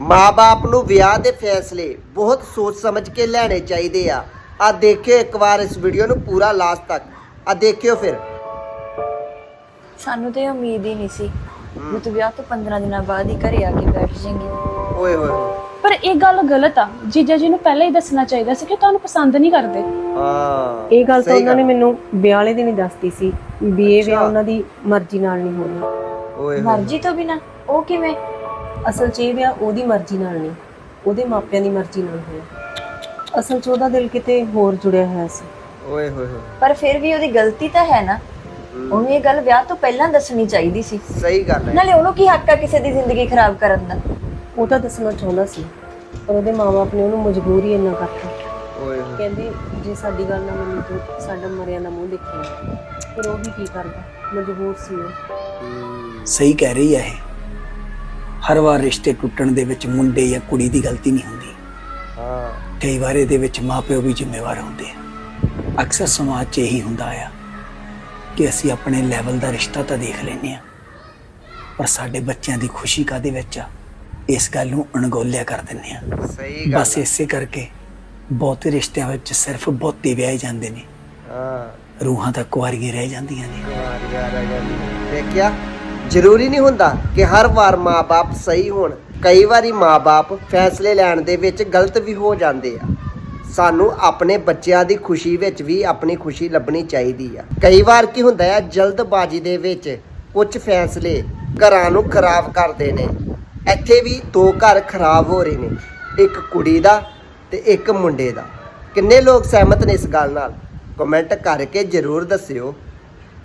ਮਾਪੇ ਨੂੰ ਵਿਆਹ ਦੇ ਫੈਸਲੇ ਬਹੁਤ ਸੋਚ ਸਮਝ ਕੇ ਲੈਣੇ ਚਾਹੀਦੇ ਆ। ਆ ਦੇਖਿਓ ਇੱਕ ਵਾਰ ਇਸ ਵੀਡੀਓ ਨੂੰ ਪੂਰਾ ਲਾਸਟ ਤੱਕ। ਆ ਦੇਖਿਓ ਫਿਰ। ਸਾਨੂੰ ਤੇ ਉਮੀਦ ਹੀ ਨਹੀਂ ਸੀ ਵੀ ਤੂੰ ਵਿਆਹ ਤੋਂ 15 ਦਿਨਾਂ ਬਾਅਦ ਹੀ ਘਰੇ ਆ ਕੇ ਬੈਠ ਜਾਏਂਗੀ। ਓਏ ਹੋਏ ਹੋਏ। ਪਰ ਇਹ ਗੱਲ ਗਲਤ ਆ। ਜੀਜਾ ਜੀ ਨੂੰ ਪਹਿਲਾਂ ਹੀ ਦੱਸਣਾ ਚਾਹੀਦਾ ਸੀ ਕਿ ਤੁਹਾਨੂੰ ਪਸੰਦ ਨਹੀਂ ਕਰਦੇ। ਹਾਂ ਇਹ ਗੱਲ ਤਾਂ ਸਹੀ ਉਹਨਾਂ ਨੇ ਮੈਨੂੰ ਵਿਆਹ ਵਾਲੇ ਦਿਨ ਹੀ ਦੱਸਤੀ ਸੀ ਵੀ ਇਹ ਵਿਆਹ। ਉਹਨਾਂ ਦੀ ਮਰਜ਼ੀ ਨਾਲ ਨਹੀਂ ਹੋਣਾ। ਓਏ ਹੋਏ। ਮਰਜ਼ੀ ਤੋਂ ਬਿਨਾ। ਉਹ ਕਿਵੇਂ? ਅਸਲ 'ਚ ਇਹ ਵਿਆਹ ਉਹਦੀ ਮਰਜ਼ੀ ਨਾਲ ਨਹੀਂ ਉਹਦੇ ਮਾਪਿਆਂ ਦੀ ਮਰਜ਼ੀ ਨਾਲ ਹੋਇਆ। ਅਸਲ 'ਚ ਉਹਦਾ ਦਿਲ ਕਿਤੇ ਹੋਰ ਜੁੜਿਆ ਹੋਇਆ ਸੀ। ਓਏ ਹੋਏ ਹੋਏ। ਪਰ ਫਿਰ ਵੀ ਉਹਦੀ ਗਲਤੀ ਤਾਂ ਹੈ ਨਾ। ਉਹਨੂੰ ਇਹ ਗੱਲ ਵਿਆਹ ਤੋਂ ਪਹਿਲਾਂ ਦੱਸਣੀ ਚਾਹੀਦੀ ਸੀ। ਸਹੀ ਗੱਲ ਹੈ। ਨਾਲੇ ਉਹਨੂੰ ਕੀ ਹੱਕ ਆ ਕਿਸੇ ਦੀ ਜ਼ਿੰਦਗੀ ਖਰਾਬ ਕਰਨ ਦਾ? ਉਹ ਤਾਂ ਦੱਸਣਾ ਚਾਹੁੰਦਾ ਸੀ ਪਰ ਉਹਦੇ ਮਾਪੇ ਨੇ ਉਹਨੂੰ ਮਜਬੂਰ ਹੀ ਇੰਨਾ ਕਰਤਾ। ਓਏ ਹੋਏ। ਕਹਿੰਦੇ ਜੇ ਸਾਡੀ ਗੱਲ ਨਾ ਮੰਨੀ ਤੂੰ ਸਾਡਾ ਮਰਿਆਂ ਦਾ ਮੂੰਹ ਦੇਖੇਗਾ ਫਿਰ ਉਹ ਵੀ ਕੀ ਕਰਦਾ? ਮਜਬੂਰ ਸੀ ਉਹ। ਸਹੀ ਕਹਿ ਰਹੀ ਹੈ ਇਹ। ਹਰ ਵਾਰ ਰਿਸ਼ਤੇ ਟੁੱਟਣ ਦੇ ਵਿੱਚ ਮੁੰਡੇ ਜਾਂ ਕੁੜੀ ਦੀ ਗਲਤੀ ਨਹੀਂ ਹੁੰਦੀ। ਹਾਂ। ਕਈ ਵਾਰ ਇਹਦੇ ਵਿੱਚ ਮਾਪਿਓ ਵੀ ਜ਼ਿੰਮੇਵਾਰ ਹੁੰਦੇ ਆ। ਅਕਸਰ ਸਮਾਜ 'ਚ ਇਹੀ ਹੁੰਦਾ ਆ ਕਿ ਅਸੀਂ ਆਪਣੇ ਲੈਵਲ ਦਾ ਰਿਸ਼ਤਾ ਤਾਂ ਦੇਖ ਲੈਨੇ ਆ ਪਰ ਸਾਡੇ ਬੱਚਿਆਂ ਦੀ ਖੁਸ਼ੀ ਕਾਦੇ ਵਿੱਚ ਆ? ਇਸ ਗੱਲ ਨੂੰ ਅਣਗੌਲਿਆ ਕਰ ਦਿੰਨੇ ਆ। ਸਹੀ ਗੱਲ ਬਸ ਇਸੇ ਕਰਕੇ ਬਹੁਤੇ ਰਿਸ਼ਤਿਆਂ ਵਿੱਚ ਸਿਰਫ ਬਹੁਤੇ ਵਿਆਹੇ ਜਾਂਦੇ ਨੇ। ਹਾਂ। ਰੂਹਾਂ ਤਾਂ ਕੁਆਰੀਆਂ ਰਹਿ ਜਾਂਦੀਆਂ ਨੇ। ਯਾਰ ਯਾਰ ਆ ਦੇਖਿਆ? ਜ਼ਰੂਰੀ ਨਹੀਂ ਹੁੰਦਾ ਕਿ ਹਰ ਵਾਰ ਮਾਪੇ ਸਹੀ ਹੋਣ। ਕਈ ਵਾਰੀ ਮਾਪੇ ਫੈਸਲੇ ਲੈਣ ਦੇ ਵਿੱਚ ਗਲਤ ਵੀ ਹੋ ਜਾਂਦੇ ਆ। ਸਾਨੂੰ ਆਪਣੇ ਬੱਚਿਆਂ ਦੀ ਖੁਸ਼ੀ ਵਿੱਚ ਵੀ ਆਪਣੀ ਖੁਸ਼ੀ ਲੱਭਣੀ ਚਾਹੀਦੀ ਆ। ਕਈ ਵਾਰ ਕੀ ਹੁੰਦਾ ਹੈ ਜਲਦਬਾਜ਼ੀ ਦੇ ਵਿੱਚ ਕੁਝ ਫੈਸਲੇ ਘਰਾਂ ਨੂੰ ਖਰਾਬ ਕਰਦੇ ਨੇ। ਇੱਥੇ ਵੀ ਦੋ ਘਰ ਖਰਾਬ ਹੋ ਰਹੇ ਨੇ, ਇੱਕ ਕੁੜੀ ਦਾ ਤੇ ਇੱਕ ਮੁੰਡੇ ਦਾ। ਕਿੰਨੇ ਲੋਕ ਸਹਿਮਤ ਨੇ ਇਸ ਗੱਲ ਨਾਲ? ਕਮੈਂਟ ਕਰਕੇ ਜਰੂਰ ਦੱਸਿਓ।